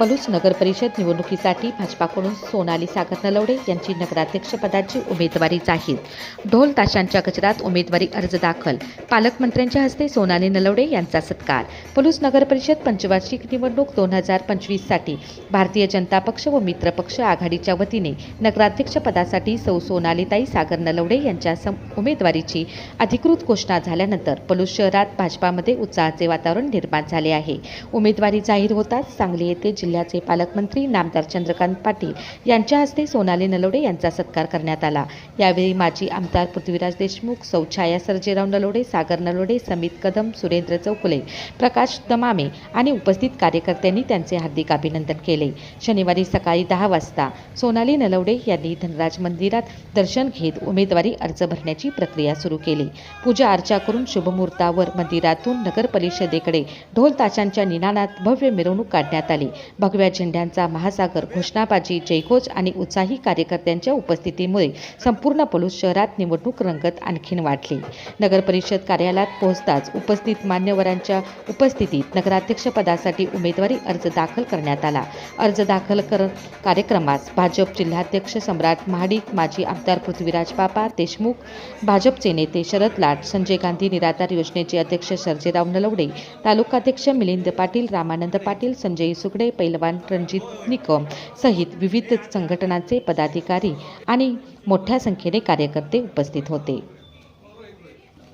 पलूस नगर परिषद निवडणुकीसाठी भाजपाकडून सोनाली सागर नलवडे यांची नगराध्यक्षपदाची उमेदवारी जाहीर. ढोल ताशांच्या गजरात उमेदवारी अर्ज दाखल. पालकमंत्र्यांच्या हस्ते सोनाली नलवडे यांचा सत्कार. पलूस नगर परिषद पंचवार्षिक निवडणूक दोन हजार पंचवीससाठी भारतीय जनता पक्ष व मित्र पक्ष आघाडीच्या वतीने नगराध्यक्षपदासाठी सौ सोनालीताई सागर नलवडे यांच्या सम उमेदवारीची अधिकृत घोषणा झाल्यानंतर पलूस शहरात भाजपामध्ये उत्साहाचे वातावरण निर्माण झाले आहे. उमेदवारी जाहीर होताच सांगली येथे जिल्ह्याचे पालकमंत्री नामदार चंद्रकांत पाटील यांच्या हस्ते सोनाली नलवडे यांचा सत्कार करण्यात आला. यावेळी माजी आमदार पृथ्वीराज देशमुख सौ छाया सर्जेराव नलवडे सागर नलवडे समित कदम सुरेंद्र चौकुले प्रकाश दमामे आणि उपस्थित कार्यकर्त्यांनी त्यांचे हार्दिक अभिनंदन केले. शनिवारी सकाळी दहा वाजता सोनाली नलवडे यांनी धनराज मंदिरात दर्शन घेत उमेदवारी अर्ज भरण्याची प्रक्रिया सुरू केली. पूजा अर्चा करून शुभमुहूर्तावर मंदिरातून नगर परिषदेकडे ढोल ताशांच्या निनादात भव्य मिरवणूक काढण्यात आली. भगव्या झेंड्यांचा महासागर घोषणाबाजी जयघोष आणि उत्साही कार्यकर्त्यांच्या उपस्थितीमुळे संपूर्ण पलूस शहरात निवडणूक रंगत आणखीन वाढली. नगर परिषद कार्यालयात पोहोचताच उपस्थित मान्यवरांच्या उपस्थितीत नगराध्यक्षपदासाठी उमेदवारी अर्ज दाखल करण्यात आला. अर्ज दाखल कर कार्यक्रमास भाजप जिल्हाध्यक्ष सम्राट महाडिक माजी आमदार पृथ्वीराज बापा देशमुख भाजपचे नेते शरद लाट संजय गांधी निराधार योजनेचे अध्यक्ष सर्जेराव नलवडे तालुकाध्यक्ष मिलिंद पाटील रामानंद पाटील संजय सुगडे पैलवान रणजित निकम सहित विविध संघटनांचे पदाधिकारी आणि मोठ्या संख्येने कार्यकर्ते उपस्थित होते.